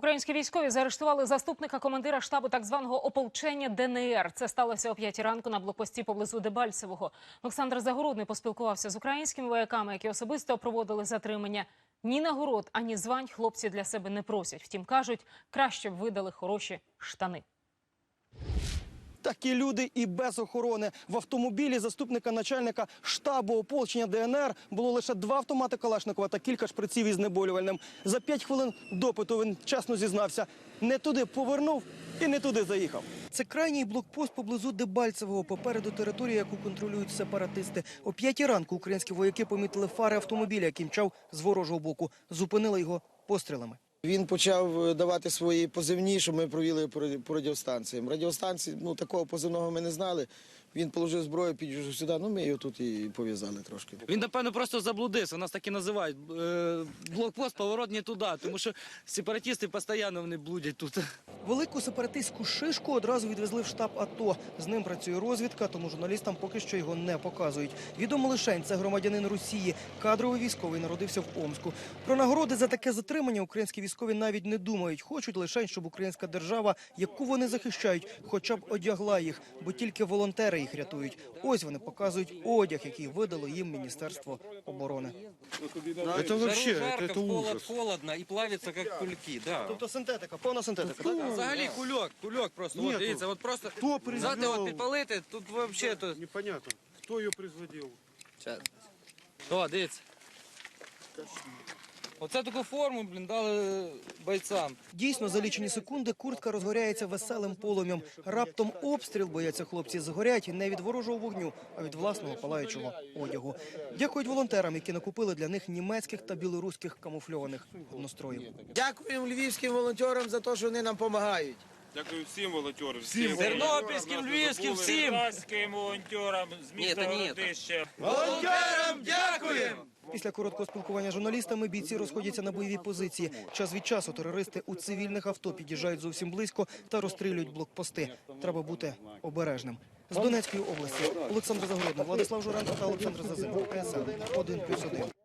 Українські військові заарештували заступника командира штабу так званого ополчення ДНР. Це сталося о п'ятій ранку на блокпості поблизу Дебальцевого. Олександр Загородний поспілкувався з українськими вояками, які особисто проводили затримання. Ні нагород, ані звань хлопці для себе не просять. Втім, кажуть, краще б видали хороші штани. Такі люди і без охорони. В автомобілі заступника начальника штабу ополчення ДНР було лише два автомати Калашникова та кілька шприців із знеболювальним. За п'ять хвилин допиту він чесно зізнався. Не туди повернув і не туди заїхав. Це крайній блокпост поблизу Дебальцевого, попереду території, яку контролюють сепаратисти. О п'ятій ранку українські вояки помітили фари автомобіля, який мчав з ворожого боку. Зупинили його пострілами. Він почав е, давати свої позивні, що ми раді- по радіостанціям. Радіостанції, ну такого позивного ми не знали. Він положив зброю, підійшов сюди. Ну ми його тут і пов'язали трошки. Він, напевно, просто заблудився. Нас так і називають. Е, Блокпост поворот не туди, тому що сепаратисти постійно вони блудять тут. Велику сепаратистську шишку одразу відвезли в штаб АТО. З ним працює розвідка, тому журналістам поки що його не показують. Відомо лишень це громадянин Росії. Кадровий військовий народився в Омску. Про нагороди за таке затримання українські військові навіть не думають. Хочуть лише, щоб українська держава, яку вони захищають, хоча б одягла їх, бо тільки волонтери їх рятують. Ось вони показують одяг, який видало їм Міністерство оборони. Это вообще, жарко, это, это холод, ужас. холодно і плавиться як кульки. Да. Тобто синтетика, повна синтетика. так? Взагалі кульок, кульок просто. От, Нету. дивіться, от просто Хто взяти, призвел? от підпалити, тут взагалі то. Непонятно, кто ее производил. О, дивіться. Оце таку форму, блін, дали бойцям. Дійсно, за лічені секунди куртка розгоряється веселим полум'ям. Раптом обстріл, бояться хлопці, згорять не від ворожого вогню, а від власного палаючого одягу. Дякують волонтерам, які накупили для них німецьких та білоруських камуфльованих одностроїв. Дякуємо львівським волонтерам за те, що вони нам допомагають. Дякую всім волонтерам. Всім Тернопільським, львівським, всім. Волонтерам з міста. Волонтерам дякуємо! Після короткого спілкування з журналістами бійці розходяться на бойові позиції. Час від часу терористи у цивільних авто під'їжджають зовсім близько та розстрілюють блокпости. Треба бути обережним. З Донецької області Олександр Загородний, Владислав Журенко та Олександр Зазимов. плюс 1+,1.